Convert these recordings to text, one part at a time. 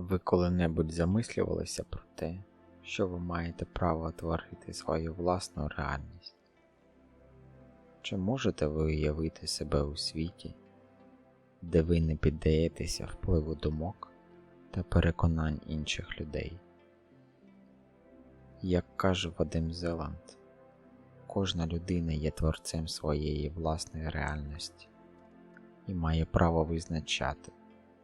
Ви коли-небудь замислювалися про те, що ви маєте право творити свою власну реальність? Чи можете ви уявити себе у світі, де ви не піддаєтеся впливу думок та переконань інших людей? Як каже Вадим Зеланд, кожна людина є творцем своєї власної реальності і має право визначати,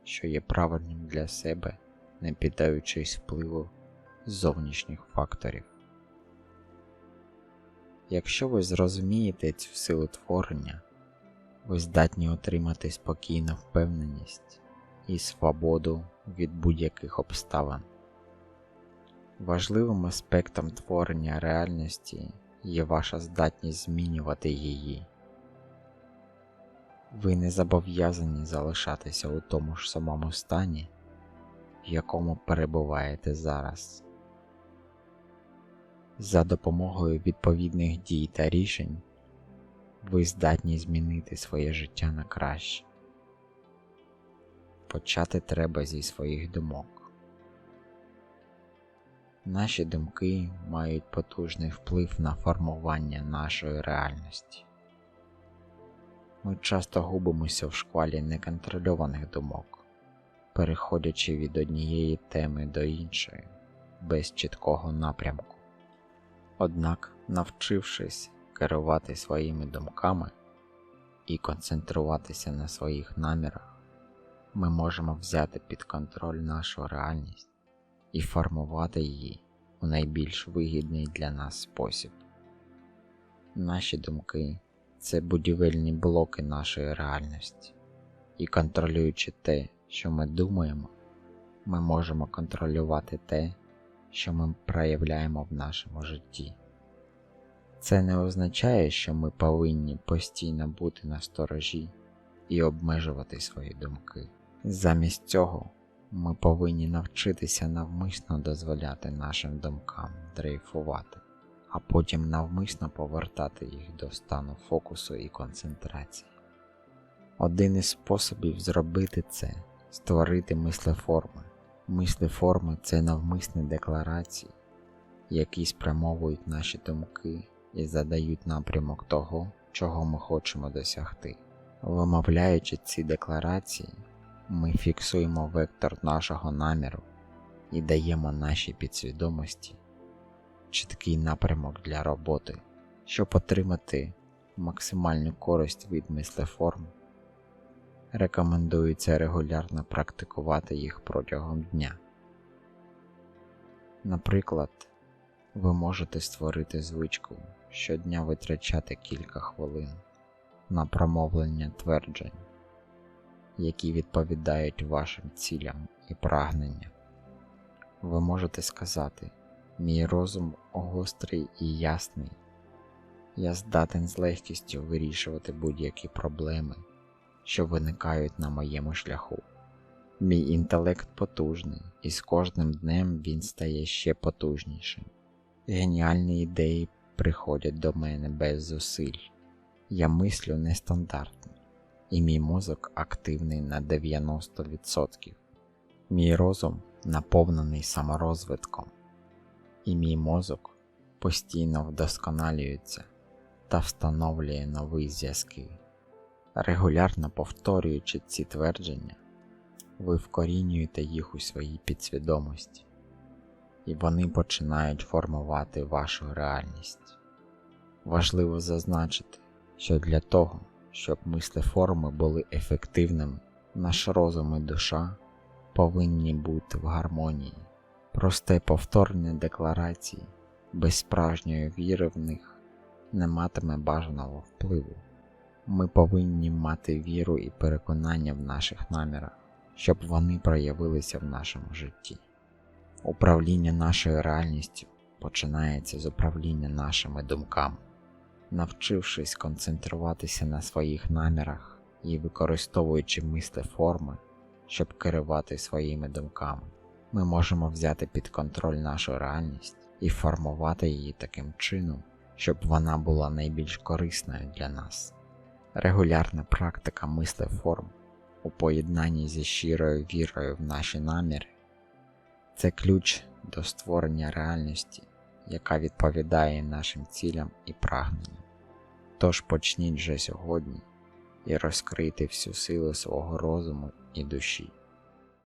що є правильним для себе, не піддаючись впливу зовнішніх факторів. Якщо ви зрозумієте цю силу творення, ви здатні отримати спокійну впевненість і свободу від будь-яких обставин. Важливим аспектом творення реальності є ваша здатність змінювати її. Ви не зобов'язані залишатися у тому ж самому стані, в якому перебуваєте зараз. За допомогою відповідних дій та рішень ви здатні змінити своє життя на краще. Почати треба зі своїх думок. Наші думки мають потужний вплив на формування нашої реальності. Ми часто губимося в шквалі неконтрольованих думок, переходячи від однієї теми до іншої без чіткого напрямку. Однак, навчившись керувати своїми думками і концентруватися на своїх намірах, ми можемо взяти під контроль нашу реальність і формувати її у найбільш вигідний для нас спосіб. Наші думки це будівельні блоки нашої реальності, і контролюючи те, що ми думаємо, ми можемо контролювати те, що ми проявляємо в нашому житті. Це не означає, що ми повинні постійно бути на сторожі і обмежувати свої думки. Замість цього ми повинні навчитися навмисно дозволяти нашим думкам дрейфувати, а потім навмисно повертати їх до стану фокусу і концентрації. Один із способів зробити це створити мислеформи. Мислеформи це навмисні декларації, які спрямовують наші думки і задають напрямок того, чого ми хочемо досягти. Вимовляючи ці декларації, ми фіксуємо вектор нашого наміру і даємо нашій підсвідомості чіткий напрямок для роботи, щоб отримати максимальну користь від мислеформ. Рекомендується регулярно практикувати їх протягом дня. Наприклад, ви можете створити звичку щодня витрачати кілька хвилин на промовлення тверджень, які відповідають вашим цілям і прагненням. Ви можете сказати, мій розум гострий і ясний, я здатен з легкістю вирішувати будь-які проблеми, що виникають на моєму шляху. Мій інтелект потужний, і з кожним днем він стає ще потужнішим. Геніальні ідеї приходять до мене без зусиль. Я мислю нестандартно, і мій мозок активний на 90%. Мій розум наповнений саморозвитком, і мій мозок постійно вдосконалюється та встановлює нові зв'язки. Регулярно повторюючи ці твердження, ви вкорінюєте їх у своїй підсвідомості, і вони починають формувати вашу реальність. Важливо зазначити, що для того, щоб мислеформи були ефективними, наш розум і душа повинні бути в гармонії. Просте повторення декларацій без справжньої віри в них не матиме бажаного впливу. Ми повинні мати віру і переконання в наших намірах, щоб вони проявилися в нашому житті. Управління нашою реальністю починається з управління нашими думками. Навчившись концентруватися на своїх намірах і використовуючи мислеформи, щоб керувати своїми думками, ми можемо взяти під контроль нашу реальність і формувати її таким чином, щоб вона була найбільш корисною для нас. Регулярна практика мислеформ у поєднанні зі щирою вірою в наші наміри Це ключ до створення реальності, яка відповідає нашим цілям і прагненням. Тож почніть вже сьогодні і розкрийте всю силу свого розуму і душі.